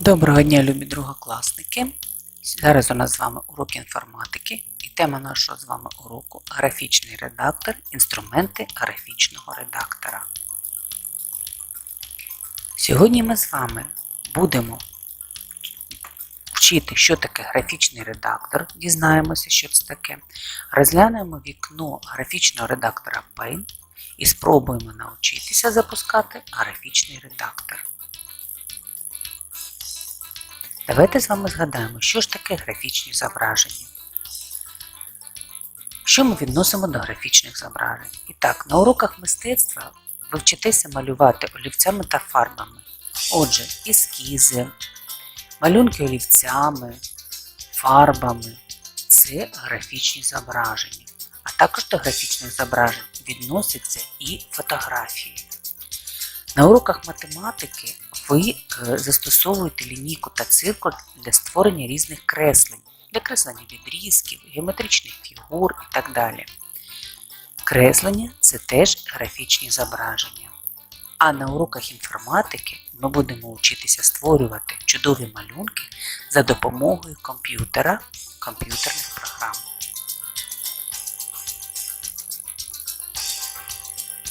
Доброго дня, любі другокласники. Зараз у нас з вами урок інформатики і тема нашого з вами уроку графічний редактор, інструменти графічного редактора. Сьогодні ми з вами будемо вчити, що таке графічний редактор, дізнаємося, що це таке. Розглянемо вікно графічного редактора Paint і спробуємо навчитися запускати графічний редактор. Давайте з вами згадаємо, що ж таке графічні зображення. Що ми відносимо до графічних зображень? І так, на уроках мистецтва ви вчитеся малювати олівцями та фарбами. Отже, ескізи, малюнки олівцями, фарбами це графічні зображення. А також до графічних зображень відносяться і фотографії. На уроках математики ви е, застосовуєте лінійку та циркуль для створення різних креслень, для креслення відрізків, геометричних фігур і так далі. Креслення це теж графічні зображення. А на уроках інформатики ми будемо вчитися створювати чудові малюнки за допомогою комп'ютера, комп'ютерних програм.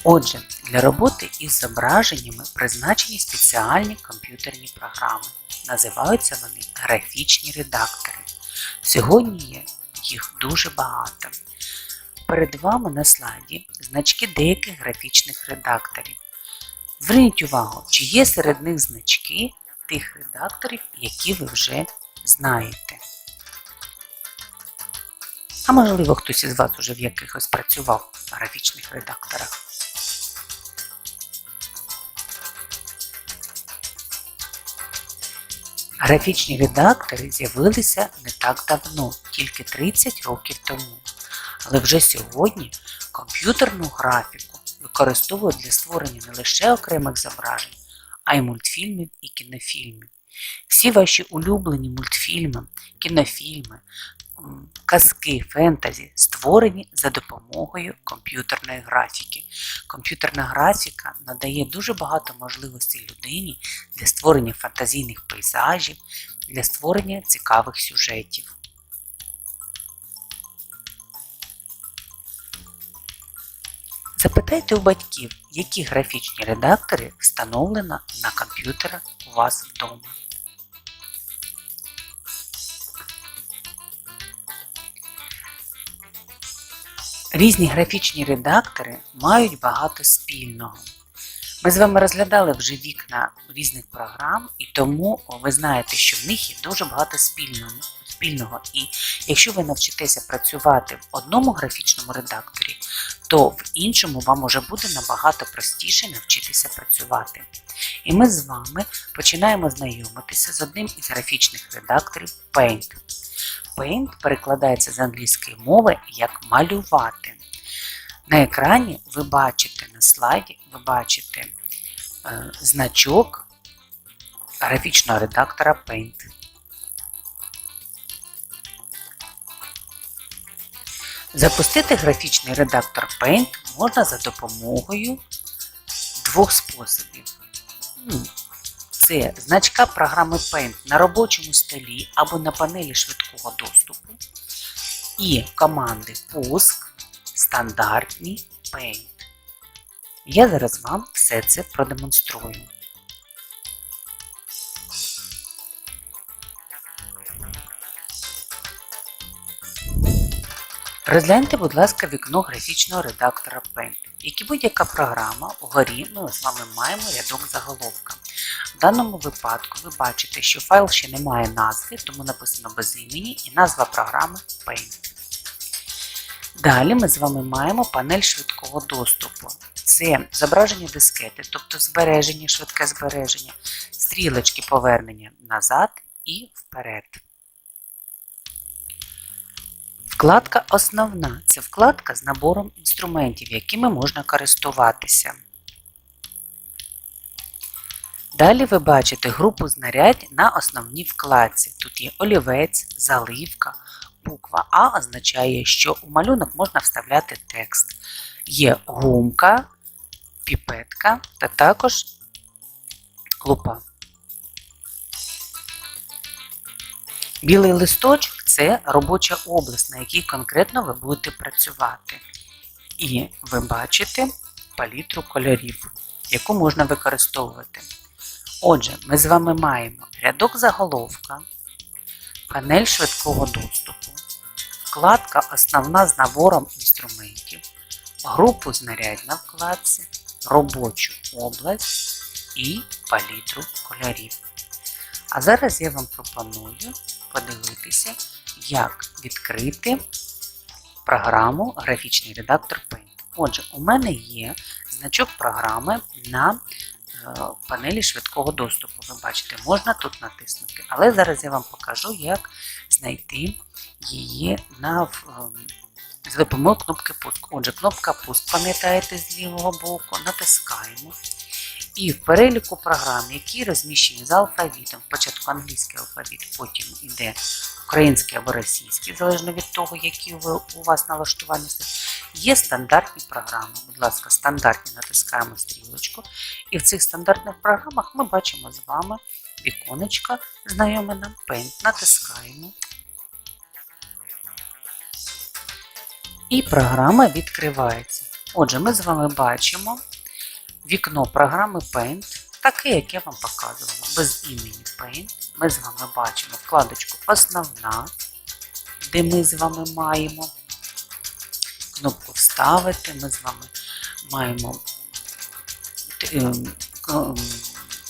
Отже, для роботи із зображеннями призначені спеціальні комп'ютерні програми. Називаються вони графічні редактори. Сьогодні є їх дуже багато. Перед вами на слайді значки деяких графічних редакторів. Зверніть увагу, чи є серед них значки тих редакторів, які ви вже знаєте. А можливо, хтось із вас уже в якихось працював в графічних редакторах. Графічні редактори з'явилися не так давно, тільки 30 років тому. Але вже сьогодні комп'ютерну графіку використовують для створення не лише окремих зображень, а й мультфільмів і кінофільмів. Всі ваші улюблені мультфільми, кінофільми, казки, фентезі створені за допомогою комп'ютерної графіки. Комп'ютерна графіка надає дуже багато можливостей людині для створення фантазійних пейзажів, для створення цікавих сюжетів. Запитайте у батьків, які графічні редактори встановлено на комп'ютерах у вас вдома. Різні графічні редактори мають багато спільного. Ми з вами розглядали вже вікна різних програм, і тому ви знаєте, що в них є дуже багато спільного. спільного. І якщо ви навчитеся працювати в одному графічному редакторі, то в іншому вам уже буде набагато простіше навчитися працювати. І ми з вами починаємо знайомитися з одним із графічних редакторів Paint. Paint перекладається з англійської мови як малювати. На екрані ви бачите на слайді, ви бачите е, значок графічного редактора Paint. Запустити графічний редактор Paint можна за допомогою двох способів. Ну, Це значка програми Paint на робочому столі або на панелі швидкого доступу і команди Пуск, стандартні Paint. Я зараз вам все це продемонструю. Розгляньте, будь ласка, вікно графічного редактора Paint. Як і будь-яка програма, угорі ми з вами маємо рядок заголовка. В даному випадку ви бачите, що файл ще не має назви, тому написано без імені і назва програми Paint. Далі ми з вами маємо панель швидкого доступу. Це зображення дискети, тобто збереження, швидке збереження, стрілочки повернення назад і вперед. Вкладка Основна це вкладка з набором інструментів, якими можна користуватися. Далі ви бачите групу знарядь на основній вкладці. Тут є олівець, заливка, буква А означає, що у малюнок можна вставляти текст. Є гумка, піпетка та також лупа. Білий листочок це робоча область, на якій конкретно ви будете працювати. І ви бачите палітру кольорів, яку можна використовувати. Отже, ми з вами маємо рядок заголовка, панель швидкого доступу, вкладка Основна з набором інструментів, групу знарядь на вкладці, робочу область і палітру кольорів. А зараз я вам пропоную подивитися, як відкрити програму Графічний редактор Paint. Отже, у мене є значок програми на панелі швидкого доступу. Ви бачите, можна тут натиснути. Але зараз я вам покажу, як знайти її на, ем, з допомогою кнопки пуск. Отже, кнопка пуск, пам'ятаєте, з лівого боку, натискаємо. І в переліку програм, які розміщені за алфавітом, спочатку англійський алфавіт, потім іде український або російський, залежно від того, які у вас налаштування є стандартні програми. Будь ласка, стандартні натискаємо стрілочку. І в цих стандартних програмах ми бачимо з вами віконечко, знайоме нам Paint. Натискаємо. І програма відкривається. Отже, ми з вами бачимо вікно програми Paint, таке, як я вам показувала, без імені Paint. Ми з вами бачимо вкладочку Основна, де ми з вами маємо кнопку Вставити. Ми з вами маємо к- ем,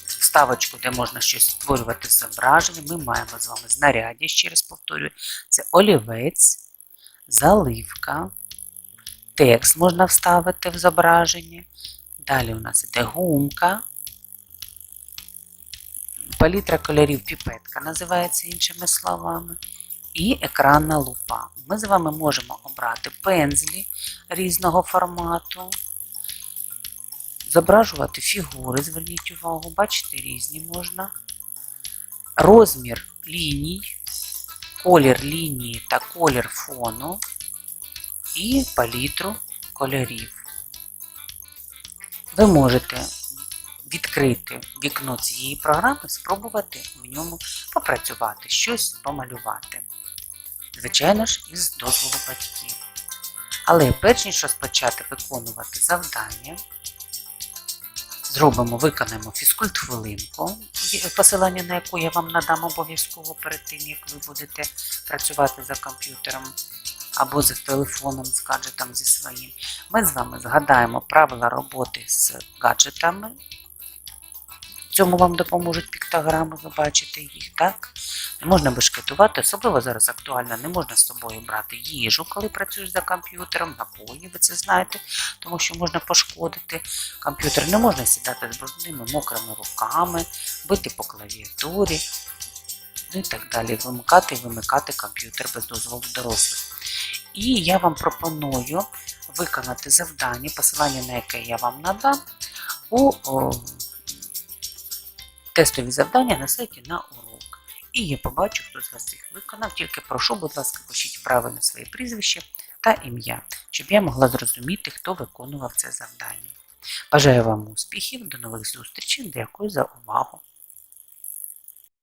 вставочку, де можна щось створювати з зображення. Ми маємо з вами знаряддя, ще раз повторюю, це олівець, заливка, текст можна вставити в зображення. Далі у нас іде гумка, палітра кольорів піпетка називається іншими словами, і екранна лупа. Ми з вами можемо обрати пензлі різного формату, зображувати фігури, зверніть увагу, бачите, різні можна. Розмір ліній, колір лінії та колір фону і палітру кольорів. Ви можете відкрити вікно цієї програми, спробувати в ньому попрацювати, щось помалювати. Звичайно ж, із дозволу батьків. Але перш ніж розпочати виконувати завдання, зробимо, виконаємо фізкульт-хвилинку, посилання на яку я вам надам обов'язково перед тим, як ви будете працювати за комп'ютером або за телефоном, з гаджетом зі своїм. Ми з вами згадаємо правила роботи з гаджетами. Цьому вам допоможуть піктограми, ви бачите їх, так? Можна бешкетувати, особливо зараз актуально, не можна з собою брати їжу, коли працюєш за комп'ютером, напої, ви це знаєте, тому що можна пошкодити комп'ютер. Не можна сідати з брудними мокрими руками, бити по клавіатурі, ну і так далі. Вимикати і вимикати комп'ютер без дозволу дорослих. І я вам пропоную виконати завдання, посилання на яке я вам надам у о, тестові завдання на сайті на урок. І я побачу, хто з вас їх виконав. Тільки прошу, будь ласка, пишіть правильно своє прізвище та ім'я, щоб я могла зрозуміти, хто виконував це завдання. Бажаю вам успіхів, до нових зустрічей. Дякую за увагу.